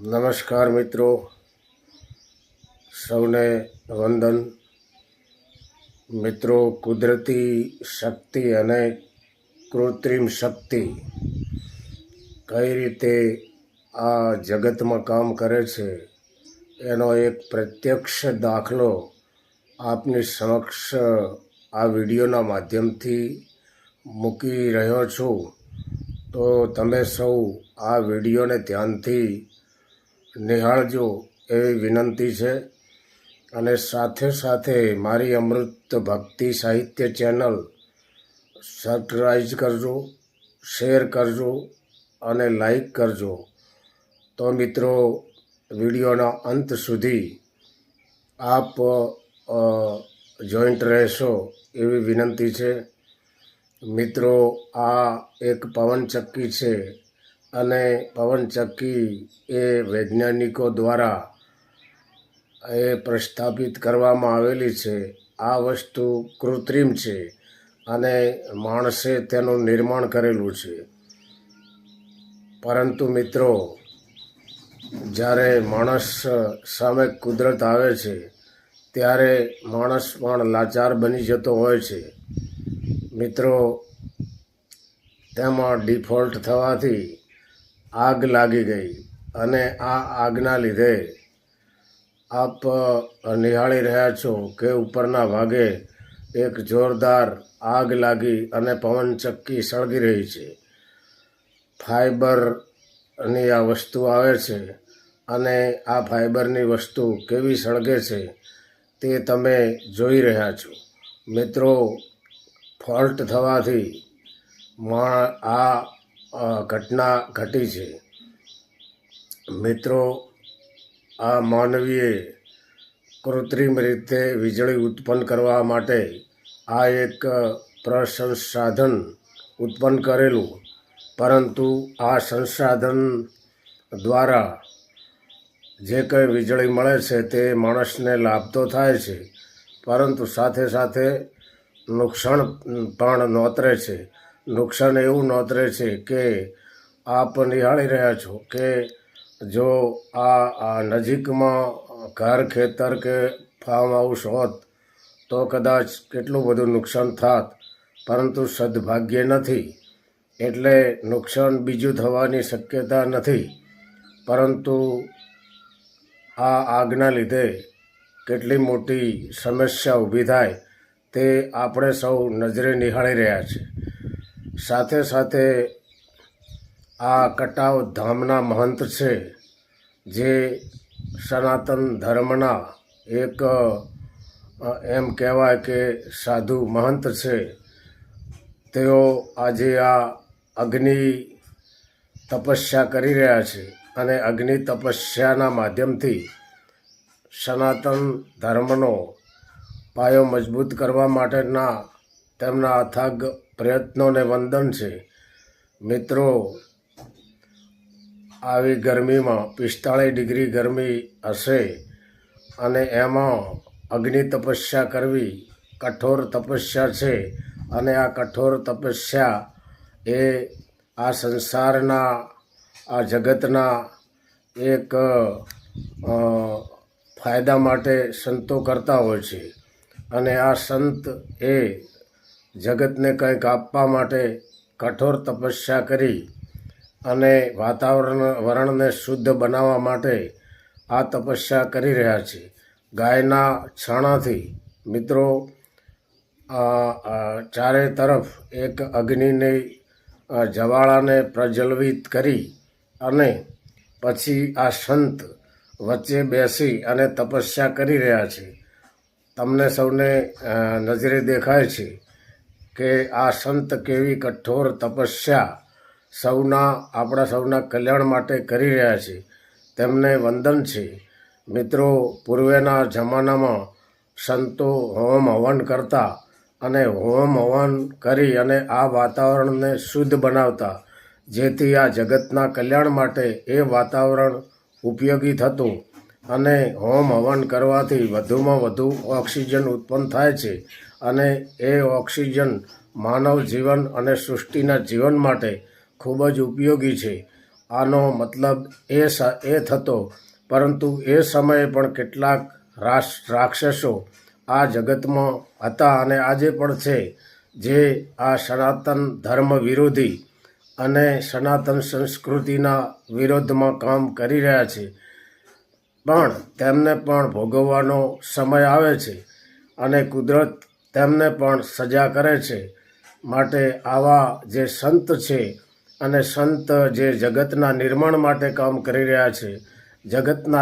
નમસ્કાર મિત્રો. સૌને વંદન. મિત્રો, કુદરતી શક્તિ અને કૃત્રિમ શક્તિ કઈ રીતે આ જગતમાં કામ કરે છે, એનો એક પ્રત્યક્ષ દાખલો આપની સમક્ષ આ વિડીયોના માધ્યમથી મૂકી રહ્યો છું. તો તમે સૌ આ વિડીયોને ધ્યાનથી નિહાળજો એવી વિનંતી છે. અને સાથે સાથે મારી અમૃત ભક્તિ સાહિત્ય ચેનલ સબસ્ક્રાઈબ કરજો, શેર કરજો અને લાઈક કરજો. તો મિત્રો, વિડીયોના અંત સુધી આપ જોઈન્ટ રહેશો એવી વિનંતી છે. મિત્રો, આ એક પવનચક્કી છે. અને પવનચક્કી એ વૈજ્ઞાનિકો દ્વારા એ પ્રસ્થાપિત કરવામાં આવેલી છે. આ વસ્તુ કૃત્રિમ છે અને માણસે તેનું નિર્માણ કરેલું છે. પરંતુ મિત્રો, જ્યારે માણસ સામે કુદરત આવે છે, ત્યારે માણસ પણ લાચાર બની જતો હોય છે. મિત્રો, તેમાં ડિફોલ્ટ થવાથી આગ લાગી ગઈ અને આ આગના લીધે આપ નિહાળી રહ્યા છો કે ઉપરના ભાગે એક જોરદાર આગ લાગી અને પવનચક્કી સળગી રહી છે. ફાઈબરની આ વસ્તુ આવે છે અને આ ફાઈબરની વસ્તુ કેવી સળગે છે તે તમે જોઈ રહ્યા છો. મિત્રો, ફોલ્ટ થવાથી આ ઘટના ઘટી છે. મિત્રો, આ માનવીએ કૃત્રિમ રીતે વીજળી ઉત્પન્ન કરવા માટે આ એક પ્રસંસાધન ઉત્પન્ન કરેલું. પરંતુ આ સંસાધન દ્વારા જે કંઈ વીજળી મળે છે તે માણસને લાભ તો થાય છે. પરંતુ સાથે સાથે નુકસાન પણ નોતરે છે. નુકસાન એવું નોતરે છે કે આપ નિહાળી રહ્યા છો કે જો આ નજીકમાં ઘર, ખેતર કે ફાર્મ હાઉસ હોત, તો કદાચ કેટલું બધું નુકસાન થાત. પરંતુ સદભાગ્ય નથી. એટલે નુકસાન બીજું થવાની શક્યતા નથી. પરંતુ આ આગના લીધે કેટલી મોટી સમસ્યા ઊભી થાય તે આપણે સૌ નજરે નિહાળી રહ્યા છે સાથે સાથે આ કટાવ ધામના મહંત છે, જે સનાતન ધર્મના એક એમ કહેવાય કે સાધુ મહંત છે. તેઓ આજે આ અગ્નિ તપસ્યા કરી રહ્યા છે અને અગ્નિ તપસ્યાના માધ્યમથી સનાતન ધર્મનો પાયો મજબૂત કરવા માટેના તેમના અથાગ પ્રયત્નોને વંદન છે. મિત્રો, આવી ગરમીમાં પિસ્તાળીસ ડિગ્રી ગરમી હશે અને એમાં અગ્નિ તપસ્યા કરવી કઠોર તપસ્યા છે અને આ કઠોર તપસ્યા એ આ સંસારના, આ જગતના એક ફાયદા માટે સંતો કરતા હોય છે. અને આ સંત એ જગતને કંઈક આપવા માટે કઠોર તપસ્યા કરી અને વાતાવરણ, વરણને શુદ્ધ બનાવવા માટે આ તપસ્યા કરી રહ્યા છે. ગાયના છાણાથી મિત્રો ચારે તરફ એક અગ્નિની જવાળાને પ્રજ્વલિત કરી અને પછી આ સંત વચ્ચે બેસી અને તપસ્યા કરી રહ્યા છે. તમને સૌને નજરે દેખાય છે કે આ સંત કેવી કઠોર તપસ્યા સૌના, આપણા સૌના કલ્યાણ માટે કરી રહ્યા છે. તેમને વંદન છે. મિત્રો, પૂર્વેના જમાનામાં સંતો હોમ હવન કરતા અને હોમ હવન કરી અને આ વાતાવરણને શુદ્ધ બનાવતા, જેથી આ જગતના કલ્યાણ માટે એ વાતાવરણ ઉપયોગી થતું. અને હોમ હવન કરવાથી વધુમાં વધુ ઓક્સિજન ઉત્પન્ન થાય છે અને એ ઓક્સિજન માનવ જીવન અને સૃષ્ટિના જીવન માટે ખૂબ જ ઉપયોગી છે. આનો મતલબ એ એ થતો, પરંતુ એ સમયે પણ કેટલાક રાક્ષસો આ જગતમાં હતા અને આજે પણ છે, જે આ સનાતન ધર્મ વિરોધી અને સનાતન સંસ્કૃતિના વિરોધમાં કામ કરી રહ્યા છે. પણ તેમને પણ ભોગવવાનો સમય આવે છે અને કુદરત તેમને પણ સજા કરે છે. માટે આવા જે સંત છે અને સંત જે જગતના નિર્માણ માટે કામ કરી રહ્યા છે, જગતના